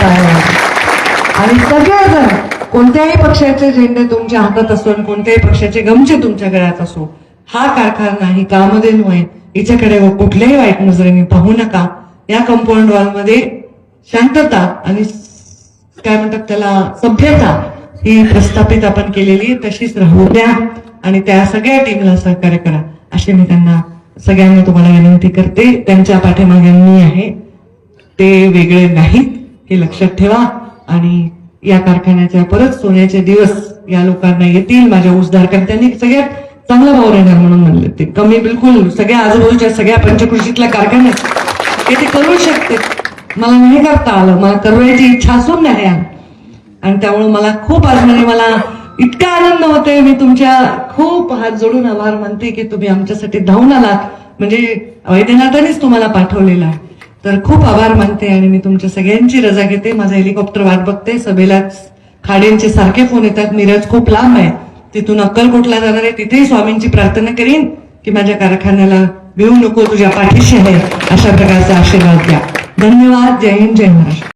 टाळ्या आणि सगळेजण कोणत्याही पक्षाचे झेंडे तुमच्या हातात असो आणि कोणत्याही पक्षाचे गमचे तुमच्या गळ्यात असो हा कारखाना ही कामधे आहे हिच्याकडे हो कुठल्याही वाईट नजरेने पाहू नका. या कंपाऊंड वॉलमध्ये शांतता आणि काय म्हणतात त्याला सभ्यता ही प्रस्थापित आपण केलेली तशीच राहू द्या. आणि त्या सगळ्या टीमला सहकार्य करा. अशी मी त्यांना सगळ्यांना तुम्हाला विनंती करते. त्यांच्या पाठीमागे मी आहे. ते वेगळे नाहीत. हे लक्षात ठेवा आणि या कारखान्याच्या परत सोन्याचे दिवस या लोकांना येतील. माझ्या ऊसधारकर्त्यांनी सगळ्यात चांगला भाव राहणार म्हणून म्हणले ते. कमी बिलकुल सगळ्या आजूबाजूच्या सगळ्या पंचकृषीतल्या कारखान्यात हे ते करू शकते. मला नाही करता आलं. मला करवायची इच्छा असून नाही आणि त्यामुळे मला खूप आज म्हणजे मला इतका आनंद होतोय. मी तुमच्या खूप हात जोडून आभार मानते की तुम्ही आमच्यासाठी धावून आलात. म्हणजे वैद्यनाथानेच तुम्हाला पाठवलेला आहे. तर खूप आभार मानते आणि मी तुमच्या सगळ्यांची रजा घेते. माझा हेलिकॉप्टर वाट बघते. सभेला खाडेंचे सारखे फोन येतात. मिरज खूप लांब आहे. तिथून अक्कलकोटला जाणार आहे. तिथेही स्वामींची प्रार्थना करीन की माझ्या कारखान्याला भिवू नको. तुझ्या पाठीशी आहे. अशा प्रकारचा आशीर्वाद द्या. धन्यवाद. जय हिंद. जय महाराष्ट्र.